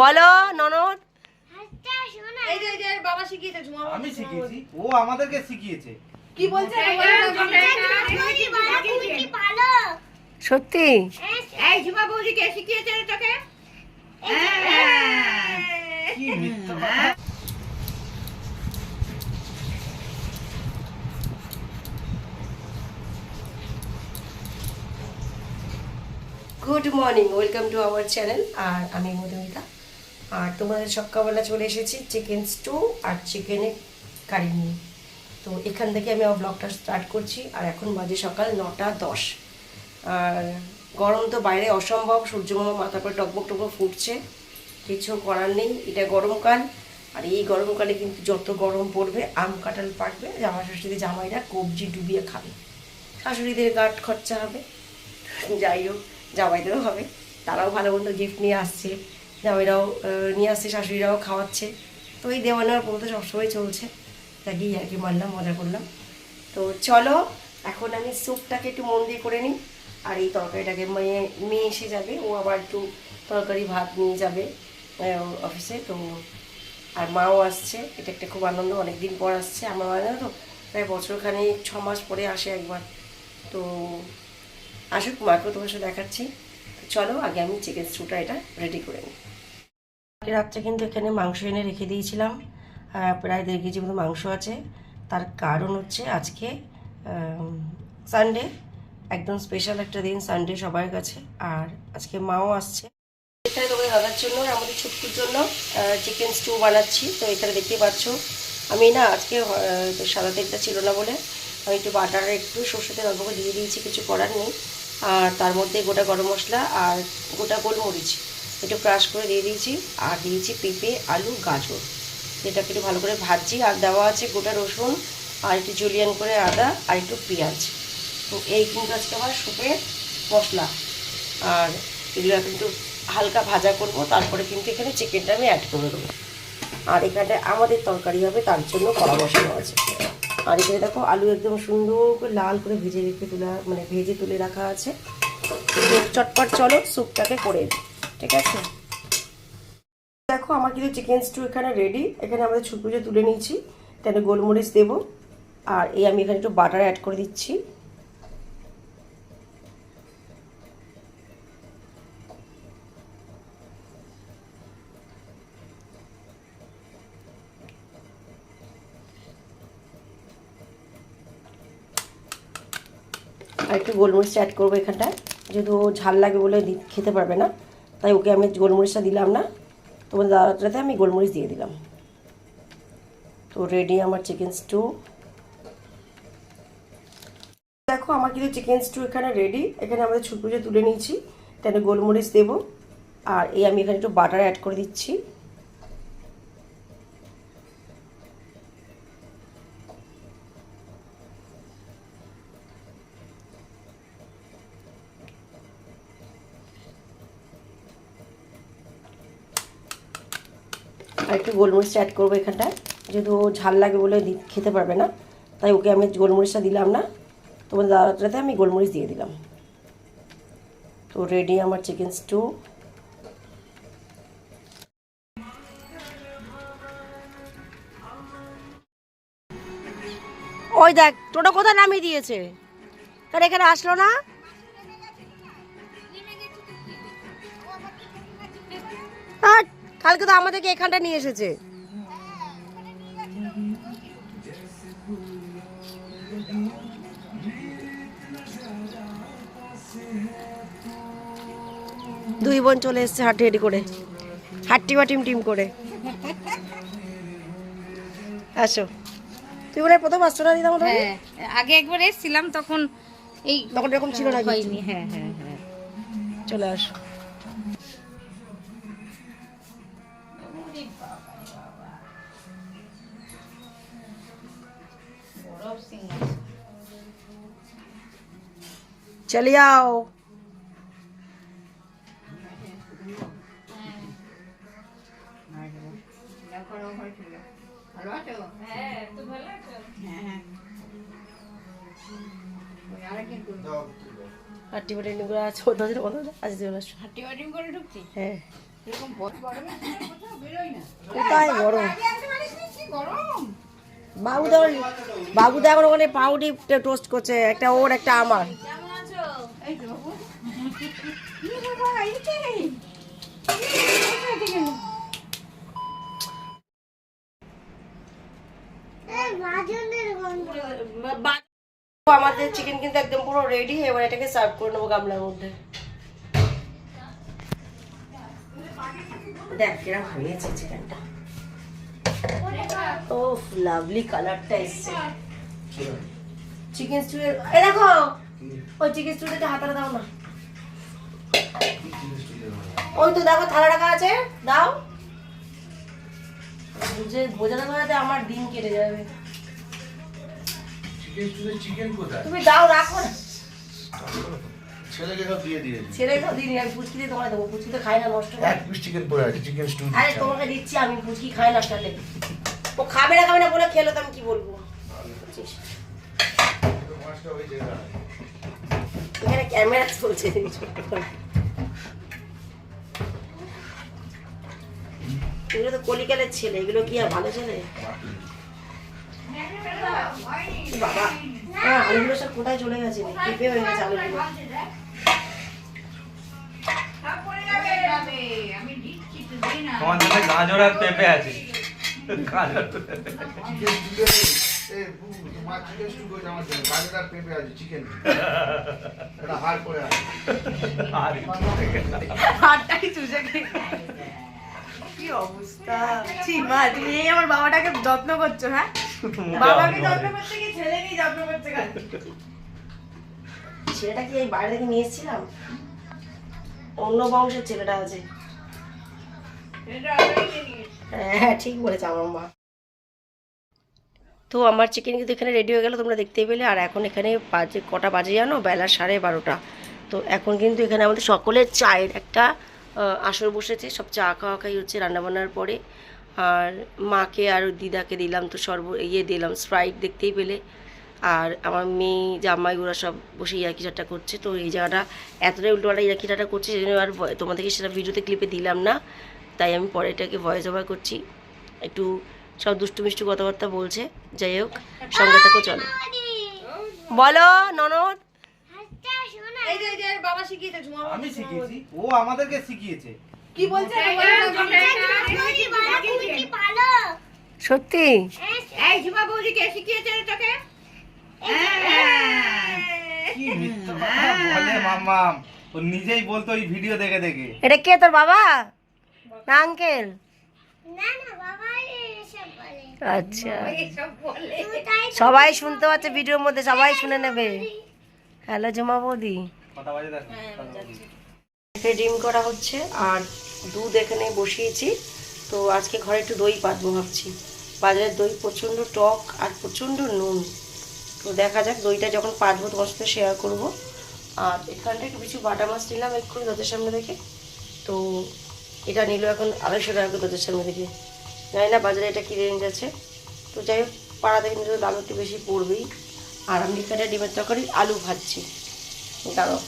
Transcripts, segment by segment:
বলো ননদ। এই যে এই যে বাবা শিখিয়েছে ঝুমা আমি শিখিয়েছি। ও আমাদেরকে শিখিয়েছে। কি বলছে? সত্যি? এই ঝুমা বৌদি কে শিখিয়েছে তোকে? হ্যাঁ। Good morning, welcome to our channel, আর আমি মধুমিতা। আর তোমাদের সকালবেলা চলে এসেছি চিকেন স্টু আর চিকেনের কারি নিয়ে। তো এখান থেকে আমি আমার ব্লগটা স্টার্ট করছি, আর এখন বাজে সকাল নটা দশ। আর গরম তো বাইরে অসম্ভব সূর্যমামা মাথার পরে টকবক টকবক ফুটছে, কিছু করার নেই, এটা গরমকাল, আর এই গরমকালে কিন্তু যত গরম পড়বে, আম কাঁঠাল পাকবে জামা ষষ্ঠীতে জামাইরা কবজি ডুবিয়ে খাবে। শাশুড়িদের গাট খরচা হবে, যাই হোক। জামাইদেরও হবে। তারাও ভালো মন্দ গিফট নিয়ে আসছে। জামাইরাও নিয়ে আসছে, শাশুড়িরাও খাওয়াচ্ছে। তো এই দেওয়া নেওয়ার তো সবসময় চলছে। তাকেই আর কি মারলাম, মজা করলাম। তো চলো, এখন আমি স্যুপটাকে একটু মন দিয়ে করে নিই। আর এই তরকারিটাকে মেয়ে মেয়ে এসে যাবে। ও আবার একটু তরকারি ভাত নিয়ে যাবে অফিসে তো আর মাও আসছে। এটা একটা খুব আনন্দ। অনেক দিন পর আসছে। আমার মানে তো প্রায় বছরখানে ছ মাস পরে আসে একবার। তো আসুক মাকেও তোমার সাথে দেখাচ্ছি। চলো, আগে আমি চিকেন স্টুটা এটা রেডি করে নিই। কালকে রাত্রে কিন্তু এখানে মাংস এনে রেখে দিয়েছিলাম। প্রায় দেড় কেজি মতো মাংস আছে। তার কারণ হচ্ছে আজকে সানডে একদম স্পেশাল একটা দিন সানডে সবার কাছে। আর আজকে মাও আসছে। এখানে তোমাদের দাদার জন্য আমাদের ছুটকুর জন্য চিকেন স্টু বানাচ্ছি। তো এখানে দেখতে পাচ্ছ, আমি না আজকে সাদা তেলটা ছিল না বলে আমি একটু বাটার একটু সর্ষে তেল অল্প দিয়ে দিয়েছি, কিছু করার নেই। আর তার মধ্যে গোটা গরম মশলা আর গোটা গোলমরিচ। একটু ক্রাশ করে দিয়ে দিয়েছি। আর দিয়েছি পেঁপে, আলু, গাজর। এটাকে একটু ভালো করে ভাজছি। আর দেওয়া আছে গোটা রসুন, আর একটু জুলিয়ান করে আদা, আর একটু পেঁয়াজ। এই কিন্তু আজকে আমার সুপের মশলা। আর এগুলো একটু হালকা ভাজা করব। তারপরে কিন্তু এখানে চিকেনটা আমি অ্যাড করে দেবো। আর এখানে আমাদের তরকারি হবে, তার জন্য কড়া বসানো আছে। আর এখানে দেখো আলু একদম সুন্দর করে লাল করে ভেজে রেখে তোলা মানে ভেজে তুলে রাখা আছে। চটপট চলো স্যুপটাকে করে ঠিক আছে? দেখো আমার কিন্তু চিকেন স্টু এখানে রেডি এখানে আমাদের ছুটপুজো তুলে নিয়েছি তাহলে গোলমরিচ দেবো, আর এই আমি এখানে একটু বাটার অ্যাড করে দিচ্ছি। গোলমরিচ অ্যাড করব এখানটায়। যেহেতু ঝাল লাগে বলে খেতে পারবে না, তাই ওকে আমি গোলমরিচটা দিলাম না। তোমার দাদাটাতে আমি গোলমরিচ দিয়ে দিলাম। তো রেডি আমার চিকেন স্টু দেখো, আমার কিন্তু চিকেন স্টু এখানে রেডি এখানে আমাদের ছুটপুজো তুলে নিয়েছি। তাহলে গোলমরিচ দেবো। আর এই আমি এখানে একটু বাটার অ্যাড করে দিচ্ছি। একটু গোলমরিচ অ্যাড করব এখানটায়। যেহেতু ঝাল লাগে বলে খেতে পারবে না, তাই ওকে আমি গোলমরিচটা দিলাম না। তোমার দাদাটাতে আমি গোলমরিচ দিয়ে দিলাম। তো রেডি আমার চিকেন স্টু ওই দেখ, টোটো কোথায় নামিয়ে দিয়েছে? তার এখানে আসলো না? কালকে তো আমাদেরকে এখানটা নিয়ে এসেছে। দুই বোন চলে এসছে হাঁটি হাঁটি করে। হাট্টি বা টিম টিম করে। আসো। তুই মনে প্রথম আসছো না দিদা মোটামুটি? হ্যাঁ? আগে একবার এসেছিলাম তখন এই তখন এরকম ছিল না হ্যাঁ হ্যাঁ হ্যাঁ। চলে আসো। দাও, দাও। হাট্টি বাটি করে আছে চলে বাটি ঢুকছি হ্যাঁ কোথায় গরম? বাবুদা বাবুদা এখন ওখানে পাউডি টোস্ট করছে একটা ওর একটা আমার। আমাদের চিকেন কিন্তু একদম পুরো রেডি এবার এটাকে সার্ভ করে নেব গামলার মধ্যে। দেখ কিরম হয়েছে চিকেনটা ও লাভলি কালারটা এসছে চিকেন স্টু এ দেখো! ওই চিকেন স্টুতে হাতাটা দাও না। ওই তো দেখো থালা রাখা আছে। দাও। বুঝে বোঝানো বোঝাতে আমার দিন কেটে যাবে। চিকেন স্টুতে চিকেন কোথায়? তুমি দাও রাখো না। ছেলেকে সব দিয়ে দিয়েছি ছেড়ে তো দিন আমি পুচকি দিয়ে তোমায় দেবো পুচকি তো খাই না নষ্ট এক পিস চিকেন পড়ে আছে চিকেন স্টু আরে তোমাকে দিচ্ছি আমি পুচকি খাই না সাথে ও খাবে না খাবে না বলে খেলো তো আমি কি বলব? এখানে ক্যামেরা চলছে এগুলো তো কলিকালের ছেলে এগুলো কি আর ভালো ছেলে? বাবা। হ্যাঁ আলুগুলো সব কোথায় চলে গেছে পেঁপে হয়ে গেছে আলুগুলো। না তোমার জন্য গাজর আর পেঁপে আছে। গাজর। চিকেন স্টু এ মা চিকেন স্টু আমার জন্য গাজর পেঁপে আছে চিকেন এটা হাড় পড়ে আছে আর চুষে খেয়ে। কি অবস্থা? ছি মা তুমি এই আমার বাবাটাকে যত্ন করছ হ্যাঁ? বাবাকে যত্ন করছে কি ছেলেকেই যত্ন করছে ছেলেটা কি এই বাইরে থেকে নিয়ে এসেছিলাম? অন্য বংশের ছেলেটা আছে। এটা হ্যাঁ ঠিক বলেছে আমার মা। তো আমার চিকেন কিন্তু এখানে রেডি হয়ে গেল তোমরা দেখতেই পেলে। আর এখন এখানে বাজে কটা বাজে জানো? বেলা সাড়ে বারোটা। তো এখন কিন্তু এখানে আমাদের সকলের চায়ের একটা আসর বসেছে, সব চা খাওয়া খাই হচ্ছে রান্নাবান্নার পরে। আর মাকে আর দিদাকে দিলাম তো সর্ব ইয়ে দিলাম স্প্রাইট দেখতেই পেলে। আর আমার মেয়ে, জামাই ওরা সব বসে ইয়ার্কি ঠাট্টা করছে, তো এই জায়গাটা এতটাই উল্টোপাল্টা ঠাট্টা করছে সেই আর তোমাদেরকে সেটা ভিডিওতে ক্লিপে দিলাম না। তাই আমি পরে এটাকে ভয়েস ওভার করছি। একটু সব দুষ্টু মিষ্টু কথাবার্তা বলছে, যাই হোক, সঙ্গে থাকো, চলো। বলো, ননদ। এই যে এই যে বাবা শিখিয়েছে ঝুমা আমি শিখিয়েছি ও আমাদেরকে শিখিয়েছে। কি বলছে? সত্যি? এই ঝুমা বৌদি কে শিখিয়েছে তোকে বলে মামাম ও নিজেই বলতো ওই ভিডিও দেখে দেখে। এটা কে তোর বাবা? না আঙ্কেল? আচ্ছা। সবাই শুনতে পাচ্ছে ভিডিওর মধ্যে সবাই শুনে নেবে। হ্যালো জমা বৌদি। কথা বাজে দেখ? এখানে ডিম করা হচ্ছে আর দুধ এখানে বসিয়েছি। তো আজকে ঘরে একটু দই পাতবো ভাবছি। বাজারের দই প্রচণ্ড টক আর প্রচণ্ড নুন। তো দেখা যাক দইটা যখন পাতবো তোমার সাথে শেয়ার করব। আর এখানটা একটু কিছু বাটা মাছ নিলাম এক্ষুনি দতের সামনে দেখে। তো এটা নিল এখন আড়াইশো টাকা করে দতের সামনে দেখে। জানি না বাজারে এটা কী রেঞ্জ আছে। তো যাই হোক পাড়া থেকে নিলে দাম একটু বেশি পড়বেই। আর আমি এখানে ডিমের তরকারি, আলু ভাজছি। দাঁড়াও।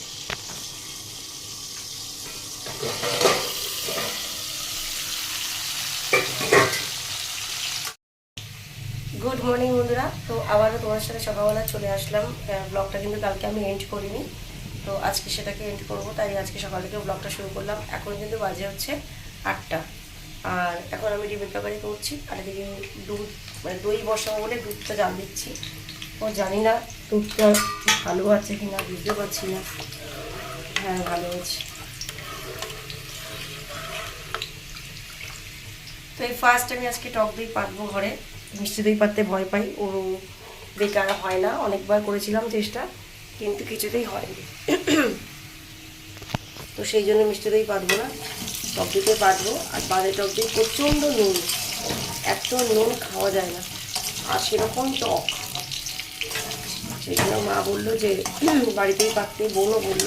গুড মর্নিং বন্ধুরা। তো আবারও তোমার সাথে সকালবেলা চলে আসলাম। ব্লগটা কিন্তু কালকে আমি এন্ড করিনি। তো আজকে সেটাকে এন্ড করব, তাই আজকে সকাল থেকে ব্লগটা শুরু করলাম। এখন কিন্তু বাজে হচ্ছে আটটা। আর এখন আমি ডিমের তরকারি করছি। আর এদিকে দুধ মানে দই বসাবো বলে দুধটা জাল দিচ্ছি। ও জানি না দুধটা ভালো আছে কি না বুঝতে পারছি না। হ্যাঁ ভালো আছে। তো এই ফার্স্ট আমি আজকে টক দই পাতবো ঘরে। মিষ্টি দই পাততে ভয় পাই। ও বেকার হয় না, অনেকবার করেছিলাম চেষ্টা, কিন্তু কিছুতেই হয়নি। তো সেই জন্য মিষ্টি দই পাতবো না। টক দইতে পাতবো। আর বাদে টক দই প্রচণ্ড নুন। এত নুন খাওয়া যায় না। আর সেরকম টক। সেই মা বলল যে বাড়িতেই পাততে বোনও বলল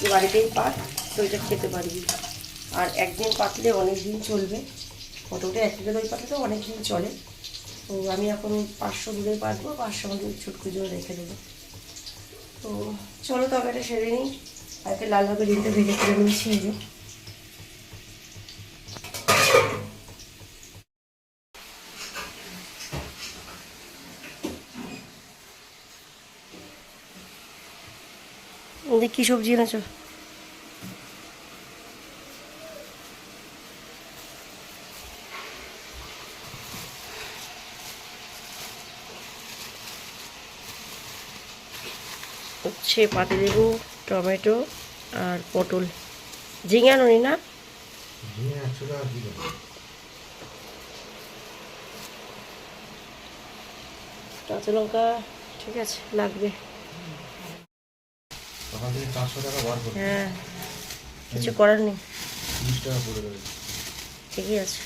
যে, বাড়িতেই পাত দইটা খেতে পারবি। আর একদিন পাতলে অনেক দিন চলবে। মোটামুটি এক কিলো দই পাতলে তো অনেক দিন চলে। তো আমি এখন পাঁচশো দুধে পাতবো পাঁচশো মতো ছুটকু জন্য রেখে দেবো। তো চলো তবে এটা সেরে নিই। আজকে লালভাবে ডিমটা ভেজে করে নিয়েছি এই কি সবজি এনেছো? হচ্ছে পাতিলেবু টমেটো আর পটল। ঝিঙে আনুনি না? কাঁচা লঙ্কা ঠিক আছে লাগবে। সকাল থেকে চারশো টাকা বার করে হ্যাঁ কিছু করার নেই। তিরিশ টাকা পড়ে দেবে। ঠিকই আছে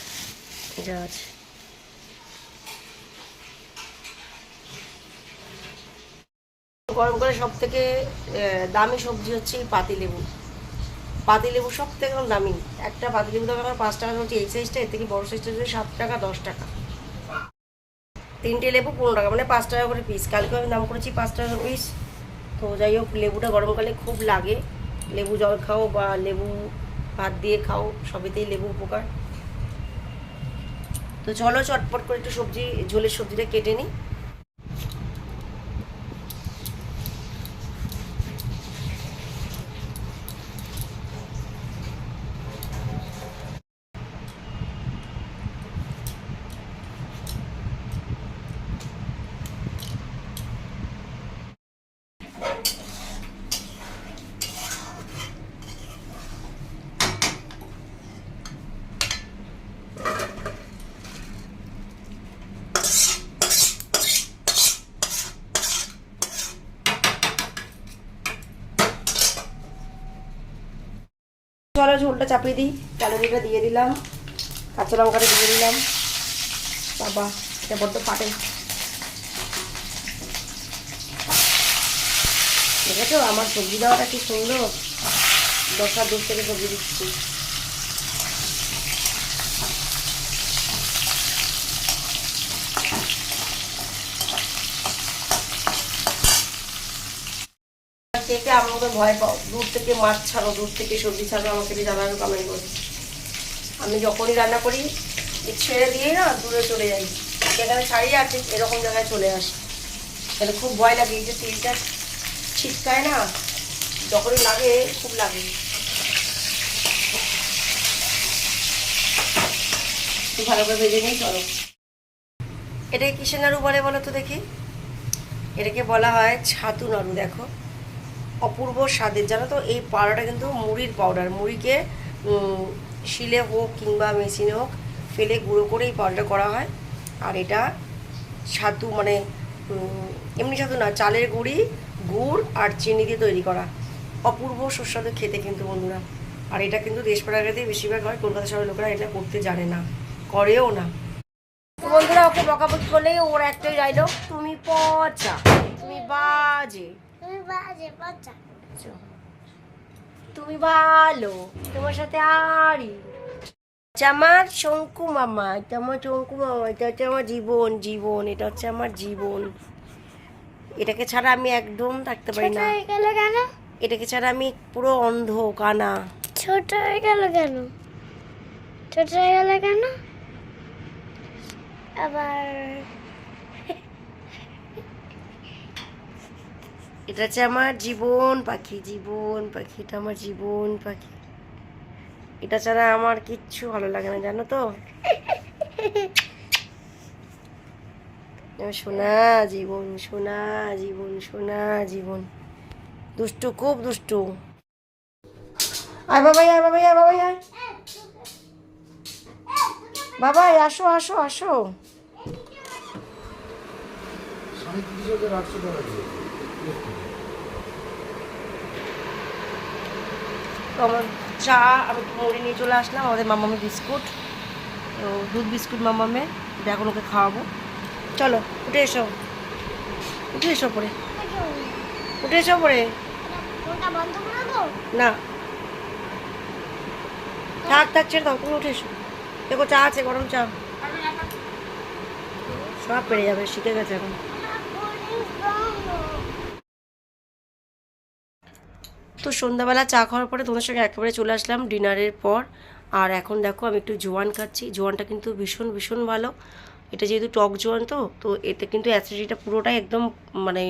যা আছে। গরমকালে সব থেকে দামি সবজি হচ্ছে এই পাতিলেবু। পাতিলেবু সব থেকে দামি। একটা পাতিলেবু দাম এখন পাঁচ টাকা হচ্ছে এই সাইজটা এর থেকে বড় সাইজটা হচ্ছে সাত টাকা দশ টাকা। তিনটে লেবু পনেরো টাকা মানে পাঁচ টাকা করে পিস কালকে আমি দাম করেছি পাঁচ টাকা পিস তো যাই হোক, লেবুটা গরমকালে খুব লাগে। লেবু জল খাও বা লেবু ভাত দিয়ে খাও, সবেতেই লেবু উপকার। তো চলো চটপট করে একটু সবজি, ঝোলের সবজিটা কেটে নিই। চলো ঝোলটা চাপিয়ে দিই। ক্যালোরিটা দিয়ে দিলাম। কাঁচা লঙ্কাটা দিয়ে দিলাম। বাবা, এটা বড্ড ফাটে। দেখেছ? আমার সবজি দেওয়াটা কি সুন্দর? দশটা দূর থেকে সবজি দিচ্ছি। কে কে আমার মতো ভয় পাও। দূর থেকে মাছ ছাড়ো, দূর থেকে সবজি ছাড়ো, আমাকে দিয়ে জানানো কামাই করে। আমি যখনই রান্না করি ছেড়ে দিয়ে না দূরে চলে যাই। যেখানে ছাড়িয়ে আছে, এরকম জায়গায় চলে আসি। তাহলে খুব ভয় লাগে, এই যে তেলটা ছিটকায় না, যখনই লাগে, খুব লাগে। ভালো করে ভেজে নিই, চলো। এটাকে কিসের নাড়ু বলে বলো তো দেখি? এটাকে বলা হয় ছাতু নাড়ু, দেখো। অপূর্ব স্বাদের। জানো তো, এই পাউডারটা কিন্তু মুড়ির পাউডার। মুড়িকে শিলে হোক কিংবা মেশিনে হোক ফেলে গুঁড়ো করে এই পাউডারটা করা হয়। আর এটা ছাতু মানে এমনি ছাতু না, চালের গুঁড়ি, গুড় আর চিনি দিয়ে তৈরি করা। অপূর্ব সুস্বাদু খেতে কিন্তু বন্ধুরা। আর এটা কিন্তু দেশপাড়াগাতেই বেশিরভাগ হয়, কলকাতা শহরের লোকেরা এটা করতে জানে না, করেও না। বন্ধুরা, ওকে বকাবকি করলেই ওর একটাই ডায়লগ তুমি পচা, তুমি বাজে তুমি বাজে বাচ্চা আচ্ছা। তুমি ভালো তোমার সাথে এটা আমার শঙ্কু মামা এটা আমার শঙ্কু মামা এটা হচ্ছে আমার জীবন জীবন এটা হচ্ছে আমার জীবন। এটাকে ছাড়া আমি একদম থাকতে পারি না। কেন? এটাকে ছাড়া আমি পুরো অন্ধ কানা ছোট হয়ে গেল কেন? ছোট হয়ে গেল কেন? আবার এটা হচ্ছে আমার জীবন পাখি জীবন পাখি, এটা আমার জীবন পাখি। এটা ছাড়া আমার কিচ্ছু ভালো লাগে না, জানো তো? সোনা জীবন সোনা জীবন সোনা জীবন। দুষ্টু, খুব দুষ্টু। আয় বাবাই আয় বাবাই আয় বাবাই আয়। বাবাই, আসো আসো আসো। সাড়ে তিরিশ হাজার আটশো টাকা তো আমার চা আমি মুড়ি নিয়ে চলে আসলাম, আমাদের মামামে বিস্কুট। তো দুধ বিস্কুট মামামে এটা এখন ওকে খাওয়াবো। চলো, উঠে এসো। উঠে এসো পরে। উঠে এসো পরে। না। থাক থাক, ছেড়ে দাও, তুমি উঠে এসো। দেখো, চা আছে, গরম চা। সব পেরে যাবে শিখে গেছে এখন। তো সন্ধ্যাবেলা চা খাওয়ার পরে তোমাদের সঙ্গে একেবারে চলে আসলাম ডিনারের পর। আর এখন দেখো আমি একটু জোয়ান খাচ্ছি। জোয়ানটা কিন্তু ভীষণ ভীষণ ভালো। এটা যেহেতু টক জোয়ান তো তো এতে কিন্তু অ্যাসিডিটিটা পুরোটাই একদম মানে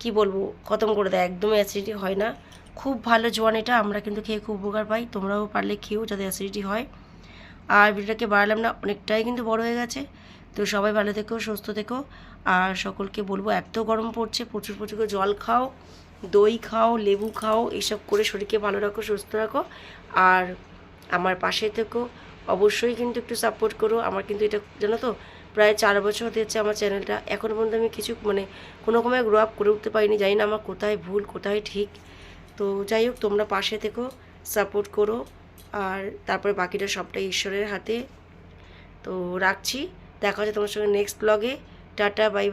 কি বলব, খতম করে দেয়। একদম অ্যাসিডিটি হয় না। খুব ভালো জোয়ান এটা, আমরা কিন্তু খেয়ে খুব উপকার পাই। তোমরাও পারলে খেয়েও যাতে অ্যাসিডিটি হয়। আর ভিডিওটাকে বাড়ালাম না, অনেকটাই কিন্তু বড় হয়ে গেছে। তো সবাই ভালো থেকো, সুস্থ থেকো। আর সকলকে বলব, এত গরম পড়ছে, প্রচুর প্রচুর জল খাও, দই খাও, লেবু খাও এইসব করে শরীরকে ভালো রাখো, সুস্থ রাখো। আর আমার পাশে থেকো, অবশ্যই কিন্তু একটু সাপোর্ট করো। আমার কিন্তু এটা, জানো তো, প্রায় চার বছর হতে যাচ্ছে আমার চ্যানেলটা এখনও পর্যন্ত আমি কিছু মানে কোনো রকমের গ্রো আপ করে উঠতে পারিনি, জানি না আমার কোথায় ভুল, কোথায় ঠিক। তো যাই হোক, তোমরা পাশে থেকো সাপোর্ট করো। আর তারপরে বাকিটা সবটাই ঈশ্বরের হাতে। তো রাখছি। দেখা হচ্ছে তোমার সঙ্গে নেক্সট ব্লগে টাটা বাই